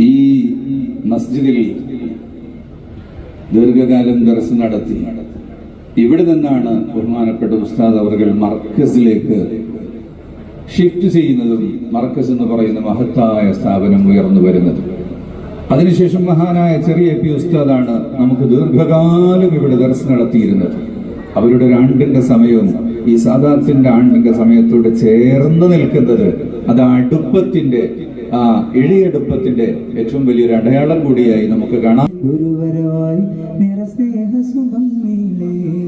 ഈ മസ്ജിദിൽ ദീർഘകാലം ദർശ നടത്തി. ഇവിടെ നിന്നാണ് ബഹുമാനപ്പെട്ട ഉസ്താദ് അവർ മർക്കസിലേക്ക് ഷിഫ്റ്റ് ചെയ്യുന്നതും മർക്കസ് എന്ന് പറയുന്ന മഹത്തായ സ്ഥാപനം ഉയർന്നു വരുന്നത്. അതിനുശേഷം മഹാനായ ചെറിയ പി ഉസ്താദാണ് നമുക്ക് ദീർഘകാലം ഇവിടെ ദർശനം നടത്തിയിരുന്നത്. അവരുടെ ഒരു ആണ്ടിന്റെ സമയവും ഈ സാദാത്തിന്റെ ആണ്ടിന്റെ സമയത്തോട് ചേർന്ന് നിൽക്കുന്നത് അത് അടുപ്പത്തിന്റെ ആ ഇഴിയെടുപ്പത്തിന്റെ ഏറ്റവും വലിയൊരു അടയാളം കൂടിയായി നമുക്ക് കാണാം. ഗുരുവരവായി നിറസ്നേഹ സുഖം കമരണവായി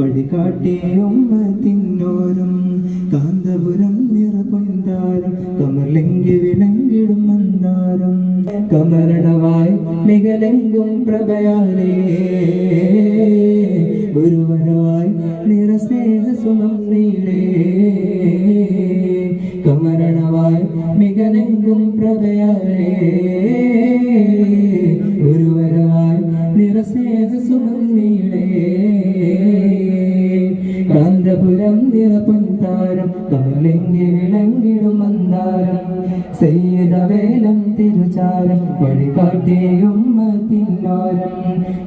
വഴികാട്ടിയും തിന്നോരും. കാന്തപുരം നിറപൊന്താരം കമലെങ്കി വിളങ്കിടും മന്ദാരം കമരണവായി മികലെങ്കും പ്രഭയാലേ. ഗുരുവരവായി നിറസ്നേഹ സുഖം നീളേ. കമരണവായി മികനെങ്കും പ്രഭയാലേ. ചെയ്തവേലം തിരുചാരം വഴികാട്ടിയും തിന്നോരം.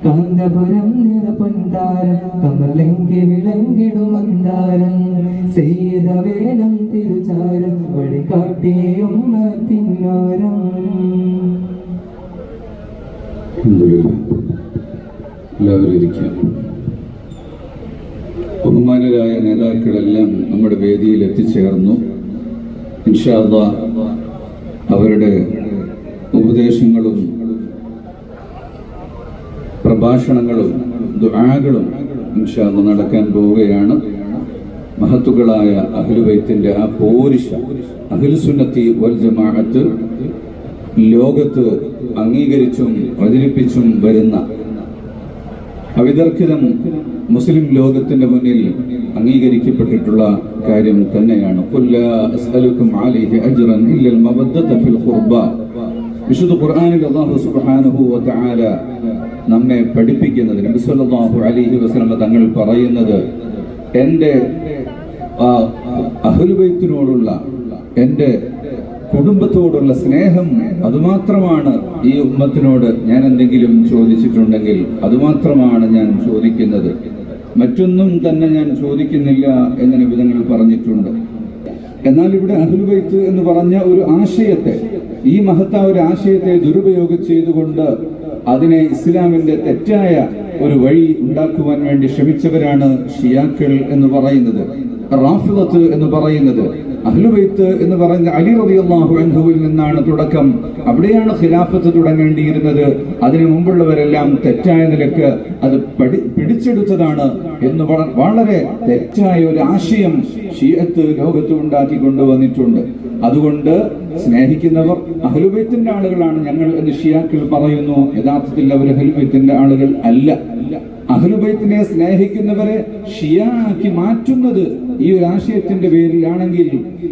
കാന്തപുരം നിറപൊന്താരം കമലെങ്കി വിളങ്കിടുമന്താരം സേതവേലം തിരുചാരം വഴികാട്ടിയും തിന്നോരം. അൽഹംദുലില്ലാ. എല്ലാവരും ബഹുമാനരായ നേതാക്കളെല്ലാം നമ്മുടെ വേദിയിൽ എത്തിച്ചേർന്നു. ഇൻഷാ അവരുടെ ഉപദേശങ്ങളും പ്രഭാഷണങ്ങളും ദുആകളും ഇൻഷാ അല്ലാ നടക്കാൻ പോവുകയാണ്. മഹത്തുക്കളായ അഹ്ലുബൈത്തിന്റെ ആ പോരിശ അഹ്ലുസുന്നത്തി വൽ ജമാഅത്ത് ലോകത്ത് അംഗീകരിച്ചും പ്രചരിപ്പിച്ചും വരുന്ന അവിതർക്കിതം മുസ്ലിം ലോകത്തിന്റെ മുന്നിൽ അംഗീകരിക്കപ്പെട്ടിട്ടുള്ള കാര്യം തന്നെയാണ്. വിശുദ്ധ ഖുർആനിൽ അല്ലാഹു സുബ്ഹാനഹു വ തആല നമ്മെ പഠിപ്പിക്കുന്നത് നബി സല്ലല്ലാഹു അലൈഹി വസല്ലം തങ്ങൾ പറയുന്നത് എന്റെ അഹ്ലുബൈത്തിനോടുള്ള എന്റെ കുടുംബത്തോടുള്ള സ്നേഹം അതുമാത്രമാണ് ഈ ഉമ്മത്തിനോട് ഞാൻ എന്തെങ്കിലും ചോദിച്ചിട്ടുണ്ടെങ്കിൽ അതുമാത്രമാണ് ഞാൻ ചോദിക്കുന്നത്. മറ്റൊന്നും തന്നെ ഞാൻ ചോദിക്കുന്നില്ല എന്ന് നിബിധങ്ങൾ പറഞ്ഞിട്ടുണ്ട്. എന്നാൽ ഇവിടെ അഹുൽബൈത്ത് എന്ന് പറഞ്ഞ ഒരു ആശയത്തെ ഈ മഹത്തായ ഒരു ആശയത്തെ ദുരുപയോഗം ചെയ്തുകൊണ്ട് അതിനെ ഇസ്ലാമിന്റെ തെറ്റായ ഒരു വഴി ഉണ്ടാക്കുവാൻ വേണ്ടി ശ്രമിച്ചവരാണ് ഷിയാക്കൾ എന്ന് പറയുന്നത് റാഫിദത്ത് എന്ന് പറയുന്നത്. അഹ്ലുബൈത്ത് എന്ന് പറഞ്ഞ അലി റളിയല്ലാഹു അൻഹുവിൽ നിന്നാണ് തുടക്കം. അവിടെയാണ് ഖിലാഫത്ത് തുടങ്ങേണ്ടിയിരുന്നത്. അതിനു മുമ്പുള്ളവരെല്ലാം തെറ്റായ നിലയ്ക്ക് അത് പഠി പിടിച്ചെടുത്തതാണ് എന്ന് വള- വളരെ തെറ്റായ ഒരു ആശയം ഷിയത്ത് ലോകത്ത് ഉണ്ടാക്കി കൊണ്ടുവന്നിട്ടുണ്ട്. അതുകൊണ്ട് സ്നേഹിക്കുന്നവർ അഹ്ലുബൈത്തിന്റെ ആളുകളാണ് ഞങ്ങൾ എന്ന് ഷിയാക്കൾ പറയുന്നു. യഥാർത്ഥത്തിൽ അവർ അഹ്ലുബൈത്തിന്റെ ആളുകൾ അല്ല. അഹ്ലുബൈത്തിനെ സ്നേഹിക്കുന്നവരെ ഷിയാക്കി മാറ്റുന്നത് ഈ ഒരു ആശയത്തിന്റെ പേരിലാണെങ്കിൽ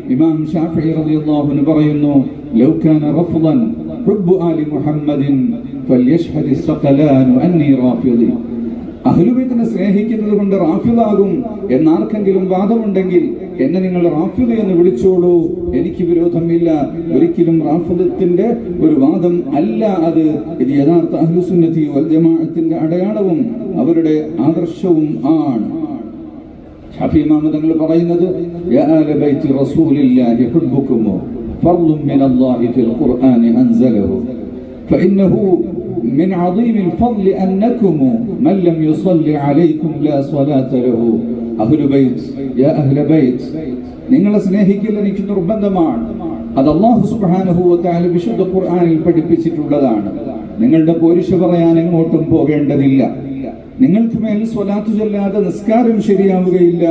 ഇമാം ഷാഫി റളിയല്ലാഹു പറയുന്നു ലൗ അഹ്ലുബൈത്തിനെ സ്നേഹിക്കുന്നത് കൊണ്ട് റാഫിദാകും എന്നാർക്കെങ്കിലും വാദമുണ്ടെങ്കിൽ എന്നെ നിങ്ങൾ റാഫിദ് എന്ന് വിളിച്ചോളൂ. എനിക്ക് വിരോധമില്ല. ഒരിക്കലും റാഫിദത്തിന്റെ ഒരു വാദം അല്ല അത്. ഇത് യഥാർത്ഥ അഹ്ലുസുന്നതി വൽ ജമാഅത്തിന്റെ അടയാളവും അവരുടെ ആദർശവും ആണ്. ഷാഫി ഇമാം തങ്ങൾ പറയുന്നത് യാ ആല ബൈത്തി റസൂലില്ലാഹി ഹുബ്ബുക്കും ഫർളും മിനല്ലാഹി ഫിൽ ഖുർആനി അൻസലഹു فإنه من عظيم الفضل أنكم من لم يصلي عليكم لا صلاة له أهل بيت يا أهل بيت നിങ്ങളെ സ്നേഹിക്കൽ എനിക്ക് നിർബന്ധമാണ് അത് അള്ളാഹു സുബ്ഹാനഹു വതആല വിശുദ്ധ ഖുർആനിൽ പഠിപ്പിച്ചിട്ടുള്ളതാണ് നിങ്ങളുടെ പോരിശ പറയാൻ എങ്ങോട്ടും പോകേണ്ടതില്ല നിങ്ങൾക്ക് മേൽ സ്വലാത്തു ചൊല്ലാതെ നിസ്കാരം ശരിയാവുകയില്ല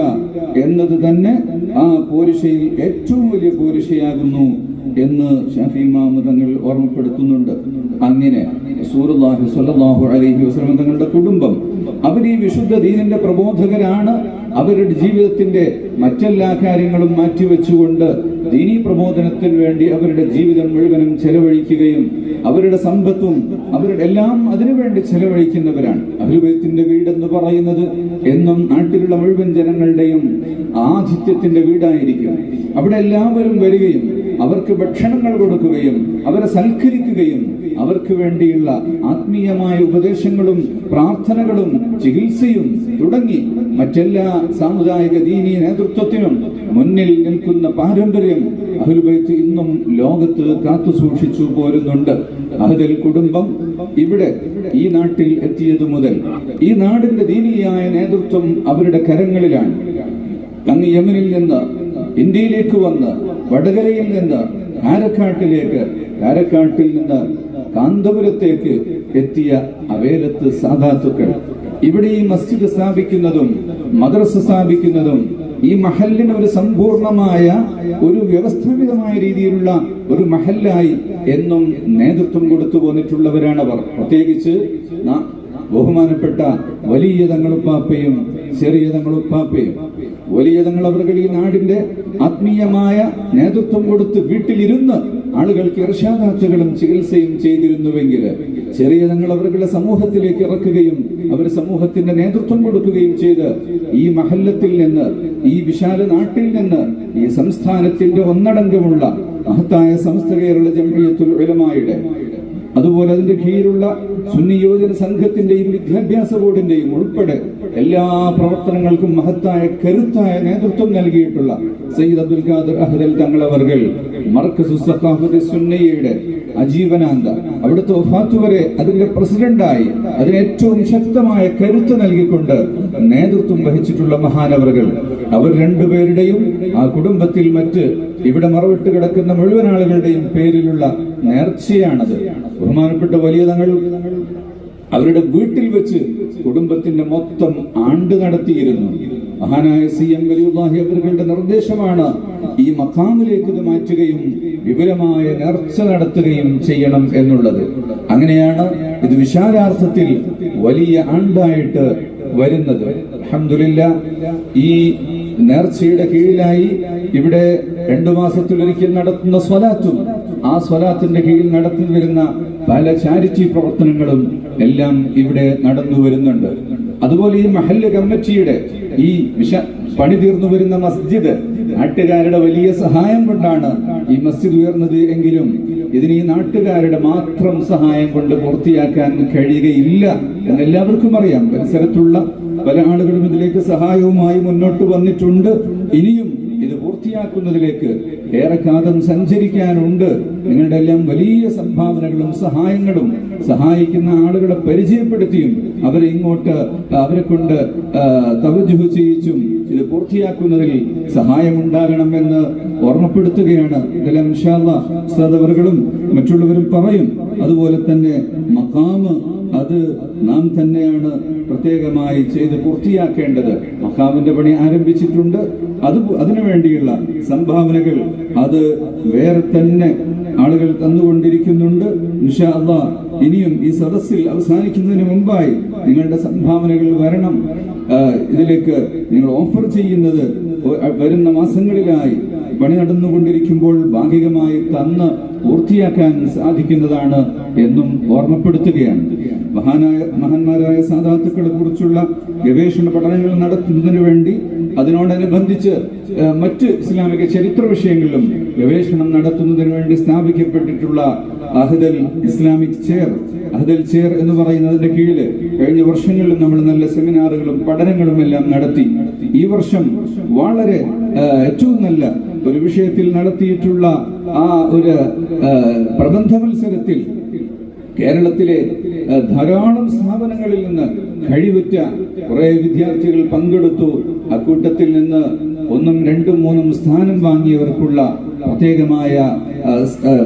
എന്നത് തന്നെ ആ പോരിഷയിൽ ഏറ്റവും വലിയ പോരിഷയാകുന്നു എന്ന് ഷാഫി മാമതങ്ങൾ ഓർമ്മപ്പെടുത്തുന്നുണ്ട്. അങ്ങനെ സൂറുല്ലാഹി സ്വല്ലല്ലാഹു അലൈഹി വസല്ലം തങ്ങളുടെ കുടുംബം അവർ ഈ വിശുദ്ധ ദീനിന്റെ പ്രബോധകരാണ്. അവരുടെ ജീവിതത്തിന്റെ മറ്റെല്ലാ കാര്യങ്ങളും മാറ്റിവെച്ചുകൊണ്ട് ദീനീ പ്രബോധനത്തിന് വേണ്ടി അവരുടെ ജീവിതം മുഴുവനും ചെലവഴിക്കുകയും അവരുടെ സമ്പത്തും അവരുടെ എല്ലാം അതിനുവേണ്ടി ചെലവഴിക്കുന്നവരാണ്. അഹ്ലുബൈത്തിന്റെ വീടെന്ന് പറയുന്നത് എന്നും നാട്ടിലുള്ള മുഴുവൻ ജനങ്ങളുടെയും ആതിഥ്യത്തിന്റെ വീടായിരിക്കും. അവിടെ എല്ലാവരും വരികയും അവർക്ക് ഭക്ഷണങ്ങൾ കൊടുക്കുകയും അവരെ സൽക്കരിക്കുകയും അവർക്ക് വേണ്ടിയുള്ള ആത്മീയമായ ഉപദേശങ്ങളും പ്രാർത്ഥനകളും ചികിത്സയും തുടങ്ങി മറ്റെല്ലാ സാമുദായിക ദീനീയ നേതൃത്വത്തിനും മുന്നിൽ നിൽക്കുന്ന പാരമ്പര്യം അഹുൽബൈത്ത് ഇന്നും ലോകത്ത് കാത്തു സൂക്ഷിച്ചു പോരുന്നുണ്ട്. അഹദൽ കുടുംബം ഇവിടെ ഈ നാട്ടിൽ എത്തിയതു മുതൽ ഈ നാടിന്റെ ദീനിയായ നേതൃത്വം അവരുടെ കരങ്ങളിലാണ്. അങ്ങ് യമനിൽ നിന്ന് ഇന്ത്യയിലേക്ക് വന്ന് വടകരയിൽ നിന്ന് കാരക്കാട്ടിലേക്ക് കാരക്കാട്ടിൽ നിന്ന് കാന്തപുരത്തേക്ക് എത്തിയ അവേലത്ത് സാധാത്തുക്കൾ. ഇവിടെ ഈ മസ്ജിദ് സ്ഥാപിക്കുന്നതും മദ്രസ സ്ഥാപിക്കുന്നതും ഈ മഹലിന് ഒരു സമ്പൂർണമായ ഒരു വ്യവസ്ഥാപിതമായ രീതിയിലുള്ള ഒരു മഹലായി എന്നും നേതൃത്വം കൊടുത്തു പോന്നിട്ടുള്ളവരാണ് അവർ. പ്രത്യേകിച്ച് ബഹുമാനപ്പെട്ട വലിയ തങ്ങളുപ്പാപ്പയും ചെറിയ തങ്ങളുപ്പാപ്പയും വലിയതങ്ങൾ അവരുടെ ഈ നാടിന്റെ ആത്മീയമായ നേതൃത്വം കൊടുത്ത് വീട്ടിലിരുന്ന് ആളുകൾക്ക് ഇർഷാദാത്തുകളും ചികിത്സയും ചെയ്തിരുന്നുവെങ്കിൽ ചെറിയ തങ്ങൾ അവരുടെ സമൂഹത്തിലേക്ക് ഇറക്കുകയും അവർ സമൂഹത്തിന്റെ നേതൃത്വം കൊടുക്കുകയും ചെയ്ത് ഈ മഹല്ലത്തിൽ നിന്ന് ഈ വിശാല നാട്ടിൽ നിന്ന് ഈ സംസ്ഥാനത്തിന്റെ ഒന്നടങ്കമുള്ള മഹത്തായ സംസ്ഥ കേരള ജംഇയ്യത്തുൽ ഉലമായുടെ അതുപോലെ അതിന്റെ കീഴിലുള്ള സുന്നി യുവജന സംഘത്തിന്റെയും വിദ്യാഭ്യാസ ബോർഡിന്റെയും ഉൾപ്പെടെ എല്ലാ പ്രവർത്തനങ്ങൾക്കും മഹത്തായ കരുത്തായ നേതൃത്വം നൽകിയിട്ടുള്ള സയ്യിദ് അബ്ദുൽ ഖാദർ അഹദൽ തങ്ങളവർകൾ മർക്കസു അജീവനാന്ത അവിടുത്തെ ഒഫാത്ത് വരെ അതിന്റെ പ്രസിഡന്റായി അതിന് ഏറ്റവും ശക്തമായ കരുത്ത് നൽകിക്കൊണ്ട് നേതൃത്വം വഹിച്ചിട്ടുള്ള മഹാനവറുകൾ. അവർ രണ്ടുപേരുടെയും ആ കുടുംബത്തിൽ മറ്റ് ഇവിടെ മറവിട്ട് കിടക്കുന്ന മുഴുവൻ ആളുകളുടെയും പേരിലുള്ള നേർച്ചയാണത്. ബഹുമാനപ്പെട്ട വലിയ തങ്ങൾ അവരുടെ വീട്ടിൽ വെച്ച് കുടുംബത്തിന്റെ മൊത്തം ആണ്ട് നടത്തിയിരുന്നു. മഹാനായ സി എം വലിയുല്ലാഹി അവരുടെ നിർദ്ദേശമാണ് ഈ മക്കാമിലേക്ക് ഇത് മാറ്റുകയും വിപുലമായ നേർച്ച നടത്തുകയും ചെയ്യണം എന്നുള്ളത്. അങ്ങനെയാണ് ഇത് വിശാലാർത്ഥത്തിൽ വലിയ ആണ്ടായിട്ട് വരുന്നത്. അഹമ്മദില്ല ഈ നേർച്ചയുടെ കീഴിലായി ഇവിടെ രണ്ടു മാസത്തിലൊരിക്കൽ നടത്തുന്ന സ്വലാത്തും ആ സ്വലാത്തിന്റെ കീഴിൽ നടത്തി വരുന്ന പല ചാരിറ്റി പ്രവർത്തനങ്ങളും എല്ലാം ഇവിടെ നടന്നു വരുന്നുണ്ട്. അതുപോലെ ഈ മഹല്ല് കമ്മിറ്റിയുടെ ഈ വിശ പണി തീർന്നു വരുന്ന മസ്ജിദ് നാട്ടുകാരുടെ വലിയ സഹായം കൊണ്ടാണ് ഈ മസ്ജിദ് ഉയർന്നത് എങ്കിലും ഇതിന് ഈ നാട്ടുകാരുടെ മാത്രം സഹായം കൊണ്ട് പൂർത്തിയാക്കാൻ കഴിയുകയില്ല എന്ന് എല്ലാവർക്കും അറിയാം. പരിസരത്തുള്ള പല ആളുകളും ഇതിലേക്ക് സഹായവുമായി മുന്നോട്ട് വന്നിട്ടുണ്ട്. ഇനിയും ഇത് പൂർത്തിയാക്കുന്നതിലേക്ക് ഏറെ കാലം സഞ്ചരിക്കാനുണ്ട്. നിങ്ങളുടെ എല്ലാം വലിയ സംഭാവനകളും സഹായങ്ങളും സഹായിക്കുന്ന ആളുകളെ പരിചയപ്പെടുത്തിയും അവരെ ഇങ്ങോട്ട് അവരെ കൊണ്ട് തവജുഹ് ചെയ്യിച്ചും ഇത് പൂർത്തിയാക്കുന്നതിൽ സഹായമുണ്ടാകണമെന്ന് ഓർമ്മപ്പെടുത്തുകയാണ്. ഇതെല്ലാം ഇൻഷാല്ല മറ്റുള്ളവരും പറയും. അതുപോലെ തന്നെ മക്കാമ് അത് നാം തന്നെയാണ് പ്രത്യേകമായി ചെയ്ത് പൂർത്തിയാക്കേണ്ടത്. മക്കാമിന്റെ പണി ആരംഭിച്ചിട്ടുണ്ട്. അത് അതിനു വേണ്ടിയുള്ള സംഭാവനകൾ അത് വേറെ തന്നെ ആളുകൾ തന്നുകൊണ്ടിരിക്കുന്നുണ്ട്. അള്ളാ ഇനിയും ഈ സദസ്സിൽ അവസാനിക്കുന്നതിന് മുമ്പായി നിങ്ങളുടെ സംഭാവനകൾ വരണം. ഇതിലേക്ക് നിങ്ങൾ ഓഫർ ചെയ്യുന്നത് വരുന്ന മാസങ്ങളിലായി പണി നടന്നുകൊണ്ടിരിക്കുമ്പോൾ ഭാഗികമായി തന്ന് പൂർത്തിയാക്കാൻ സാധിക്കുന്നതാണ് എന്നും ഓർമ്മപ്പെടുത്തുകയാണ്. മഹാനായ മഹാന്മാരായ സാധാത്തുക്കളെ കുറിച്ചുള്ള ഗവേഷണ പഠനങ്ങൾ നടത്തുന്നതിന് വേണ്ടി അതിനോടനുബന്ധിച്ച് മറ്റ് ഇസ്ലാമിക ചരിത്ര വിഷയങ്ങളിലും ഗവേഷണം നടത്തുന്നതിന് വേണ്ടി സ്ഥാപിക്കപ്പെട്ടിട്ടുള്ള Ahdal Islamic chair Ahdal chair എന്ന് പറയുന്നതിന്റെ കീഴിൽ കഴിഞ്ഞ വർഷങ്ങളിൽ നമ്മൾ നല്ല സെമിനാറുകളും പഠനങ്ങളും എല്ലാം നടത്തി. ഈ വർഷം വളരെ ഏറ്റവും നല്ല ഒരു വിഷയത്തിൽ നടത്തിയിട്ടുള്ള ആ ഒരു പ്രബന്ധ മത്സരത്തിൽ കേരളത്തിലെ ധാരാളം സ്ഥാപനങ്ങളിൽ നിന്ന് കഴിവുറ്റ കുറെ വിദ്യാർത്ഥികൾ പങ്കെടുത്തു. അക്കൂട്ടത്തിൽ നിന്ന് ഒന്നും രണ്ടും മൂന്നും സ്ഥാനം വാങ്ങിയവർക്കുള്ള പ്രത്യേകമായ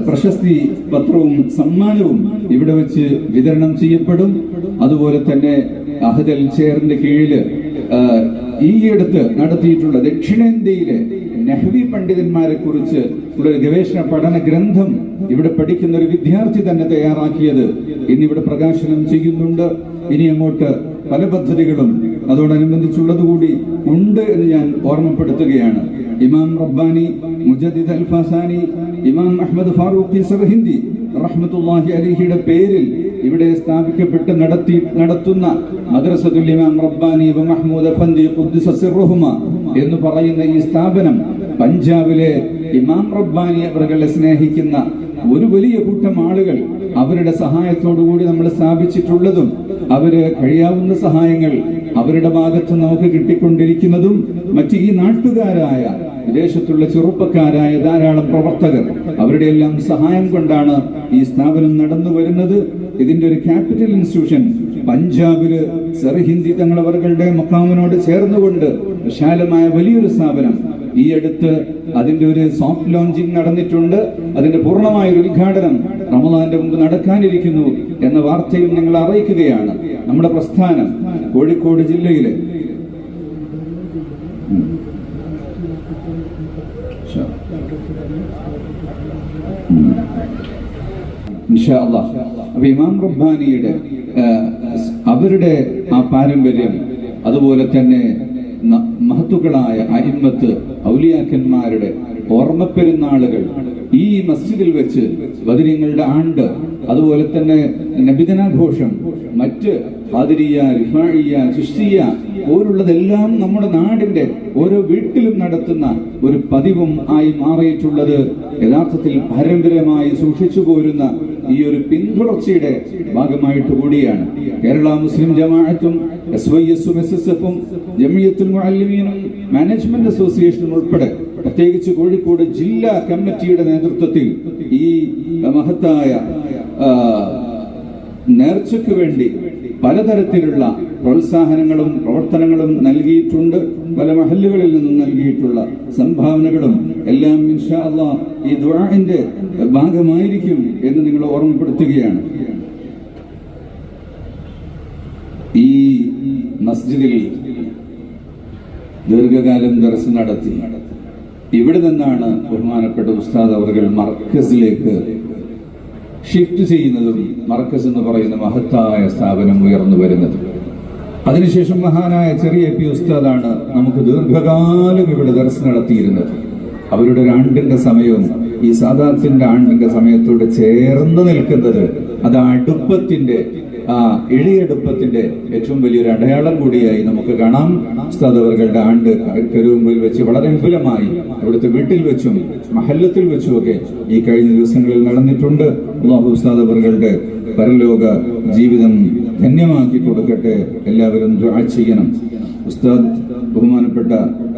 പ്രശസ്തി പത്രവും സമ്മാനവും ഇവിടെ വെച്ച് വിതരണം ചെയ്യപ്പെടും. അതുപോലെ തന്നെ അഹദൽ ചെയറിന്റെ കീഴിൽ ഈയടുത്ത് നടത്തിയിട്ടുള്ള ദക്ഷിണേന്ത്യയിലെ നെഹ്വി പണ്ഡിതന്മാരെ കുറിച്ച് ഇവിടെ ഒരു ഗവേഷണ പഠന ഗ്രന്ഥം ഇവിടെ പഠിക്കുന്ന ഒരു വിദ്യാർത്ഥി തന്നെ തയ്യാറാക്കിയത് ഇന്നിവിടെ പ്രകാശനം ചെയ്യുന്നുണ്ട്. ഇനി അങ്ങോട്ട് പല പദ്ധതികളും അതോടനുബന്ധിച്ചുള്ളതുകൂടി ഉണ്ട് എന്ന് ഞാൻ ഓർമ്മപ്പെടുത്തുകയാണ്. ഇമാം റബ്ബാനി മുജദിദ് അൽ ഫാസാനി ഇമാം അഹമ്മദ് ഫാറൂഖി സർഹിന്ദി റഹ്മത്തുല്ലാഹി അലിഹിയുടെ പേരിൽ ഇവിടെ സ്ഥാപിക്കപ്പെട്ട് നടത്തി നടത്തുന്ന മദ്രസത്തുൽ ഇമാം റബ്ബാനി മഹ്മൂദ് എന്ന് പറയുന്ന ഈ സ്ഥാപനം പഞ്ചാബിലെ ഇമാം റബ്ബാനി അവരുടെ സ്നേഹിക്കുന്ന ഒരു വലിയ കൂട്ടം ആളുകൾ അവരുടെ സഹായത്തോടുകൂടി നമ്മൾ സ്ഥാപിച്ചിട്ടുള്ളതും അവർ കഴിയാവുന്ന സഹായങ്ങൾ അവരുടെ ഭാഗത്ത് നമുക്ക് കിട്ടിക്കൊണ്ടിരിക്കുന്നതും മറ്റ് ഈ നാട്ടുകാരായ വിദേശത്തുള്ള ചെറുപ്പക്കാരായ ധാരാളം പ്രവർത്തകർ അവരുടെ എല്ലാം സഹായം കൊണ്ടാണ് ഈ സ്ഥാപനം നടന്നു വരുന്നത്. ഇതിന്റെ ഒരു ക്യാപിറ്റൽ ഇൻസ്റ്റിറ്റ്യൂഷൻ പഞ്ചാബിൽ സർഹിന്ദി തങ്ങളവരുടെ മക്കാമിനോട് ചേർന്നുകൊണ്ട് വിശാലമായ വലിയൊരു സ്ഥാപനം ഈ അടുത്ത് അതിന്റെ ഒരു സോഫ്റ്റ് ലോഞ്ചിങ് നടന്നിട്ടുണ്ട്. അതിന്റെ പൂർണമായ ഒരു ഉദ്ഘാടനം റമദാന്റെ മുമ്പ് നടക്കാനിരിക്കുന്നു എന്ന വാർത്തയും നിങ്ങൾ അറിയിക്കുകയാണ്. നമ്മുടെ പ്രസ്ഥാനം കോഴിക്കോട് ജില്ലയിലെ. അപ്പൊ ഇമാം റബ്ബാനിയുടെ അവരുടെ ആ പാരമ്പര്യം അതുപോലെ തന്നെ മഹത്തുക്കളായ അഹിമ്മത്ത് ഔലിയാക്കന്മാരുടെ ഓർമ്മപ്പെരുന്നാളുകൾ ഈ മസ്ജിദിൽ വെച്ച് ബദരിങ്ങളുടെ ആണ്ട് അതുപോലെ തന്നെ നബിദിനാഘോഷം മറ്റ് ഹാദിരിയ റിഫാഴിയ ചിഷ്തിയ പോലുള്ളതെല്ലാം നമ്മുടെ നാടിന്റെ ഓരോ വീട്ടിലും നടത്തുന്ന ഒരു പതിവും ആയി മാറിയിട്ടുള്ളത്. യഥാർത്ഥത്തിൽ പാരമ്പര്യമായി സൂക്ഷിച്ചു പോരുന്ന ഈ ഒരു പിന്തുടർച്ചയുടെ ഭാഗമായിട്ട് കൂടിയാണ്. കേരള മുസ്ലിം ജമാഅത്തും എസ് വൈ എസും എസ് എസ് എഫും ജമിയത്തുൽ മുഅല്ലിമീനും മാനേജ്മെന്റ് അസോസിയേഷനും ഉൾപ്പെടെ പ്രത്യേകിച്ച് കോഴിക്കോട് ജില്ലാ കമ്മിറ്റിയുടെ നേതൃത്വത്തിൽ ഈ മഹത്തായ നേർച്ചയ്ക്ക് വേണ്ടി പലതരത്തിലുള്ള പ്രോത്സാഹനങ്ങളും പ്രവർത്തനങ്ങളും നൽകിയിട്ടുണ്ട്. പല മഹല്ലുകളിൽ നിന്നും നൽകിയിട്ടുള്ള സംഭാവനകളും എല്ലാം ഇൻഷാ ഈ ദുആഇന്റെ ഭാഗമായിരിക്കും എന്ന് നിങ്ങൾ ഓർമ്മപ്പെടുത്തുകയാണ്. ഈ മസ്ജിദിൽ ദീർഘകാലം ദർശനം നടത്തി. ഇവിടെ നിന്നാണ് ബഹുമാനപ്പെട്ട ഉസ്താദ് അവർ മർക്കസിലേക്ക് ഷിഫ്റ്റ് ചെയ്യുന്നതും മർക്കസ് എന്ന് പറയുന്ന മഹത്തായ സ്ഥാപനം ഉയർന്നു വരുന്നത്. അതിനുശേഷം മഹാനായ ചെറിയ പി ഉസ്താദാണ് നമുക്ക് ദീർഘകാലം ഇവിടെ ദർശനം നടത്തിയിരുന്നത്. അവരുടെ ഒരു ആണ്ടിന്റെ സമയവും ഈ സാദാത്തിന്റെ ആണ്ടിന്റെ സമയത്തോട് ചേർന്ന് നിൽക്കുന്നത് അത് അടുപ്പത്തിന്റെ ആ ഇഴിയടുപ്പത്തിന്റെ ഏറ്റവും വലിയൊരു അടയാളം കൂടിയായി നമുക്ക് കാണാം. ഉസ്താദ് ആണ്ട് കരുവുമ്പിൽ വെച്ച് വളരെ വിപുലമായി അവിടുത്തെ വീട്ടിൽ വെച്ചും മഹല്ലത്തിൽ വെച്ചും ഒക്കെ ഈ കഴിഞ്ഞ ദിവസങ്ങളിൽ നടന്നിട്ടുണ്ട്. അള്ളാഹു ഉസ്താദ് പരലോക ജീവിതം ധന്യമാക്കി കൊടുക്കട്ടെ. എല്ലാവരും ദുആ ചെയ്യണം. ഉസ്താദ് ബഹുമാനപ്പെട്ട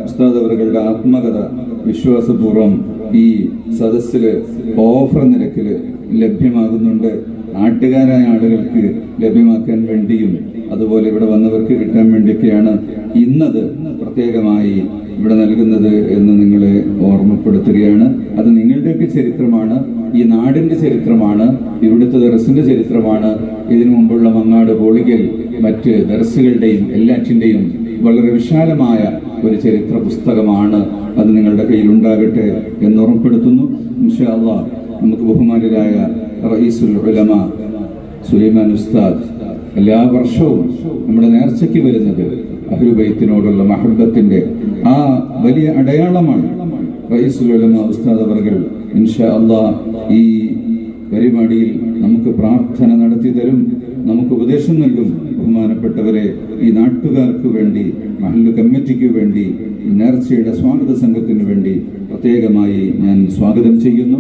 ഉസ്താദ് ആത്മകഥ വിശ്വാസപൂർവം ഈ സദസ്സിൽ ഓഫർ നിരക്കിൽ ലഭ്യമാകുന്നുണ്ട്. നാട്ടുകാരായ ആളുകൾക്ക് ലഭ്യമാക്കാൻ വേണ്ടിയും അതുപോലെ ഇവിടെ വന്നവർക്ക് കിട്ടാൻ വേണ്ടിയൊക്കെയാണ് ഇന്നത് പ്രത്യേകമായി ഇവിടെ നൽകുന്നത് എന്ന് നിങ്ങളെ ഓർമ്മപ്പെടുത്തുകയാണ്. അത് നിങ്ങളുടെയൊക്കെ ചരിത്രമാണ് ഈ നാടിന്റെ ചരിത്രമാണ് ഇവിടുത്തെ ദർസിന്റെ ചരിത്രമാണ്. ഇതിനു മുമ്പുള്ള മങ്ങാട് പോളികൽ മറ്റ് ദർസുകളുടെയും എല്ലാറ്റിന്റെയും വളരെ വിശാലമായ ഒരു ചരിത്ര പുസ്തകമാണ് അത് നിങ്ങളുടെ കയ്യിലുണ്ടാകട്ടെ എന്ന് ഓർമ്മപ്പെടുത്തുന്നു. ഇൻഷാ നമുക്ക് ബഹുമാനരായ റയീസുൽ ഉലമ സുലൈമാൻ ഉസ്താദ്. എല്ലാ വർഷവും നമ്മുടെ നേർച്ചയ്ക്ക് വരുന്നത് അഹ്ലുബൈത്തിനോടുള്ള മഹബത്തിന്റെ ആ വലിയ അടയാളമാണ് റയീസുൽ ഉലമ ഉസ്താദ് അവർകൾ. ഇൻഷാ അള്ളാ ഈ പരിപാടിയിൽ നമുക്ക് പ്രാർത്ഥന നടത്തി തരും നമുക്ക് ഉപദേശം നൽകും. ബഹുമാനപ്പെട്ടവരെ ഈ നാട്ടുകാർക്ക് വേണ്ടി മഹല്ല് കമ്മിറ്റിക്ക് വേണ്ടി നേർച്ചയുടെ സ്വാഗത സംഘത്തിന് വേണ്ടി പ്രത്യേകമായി ഞാൻ സ്വാഗതം ചെയ്യുന്നു.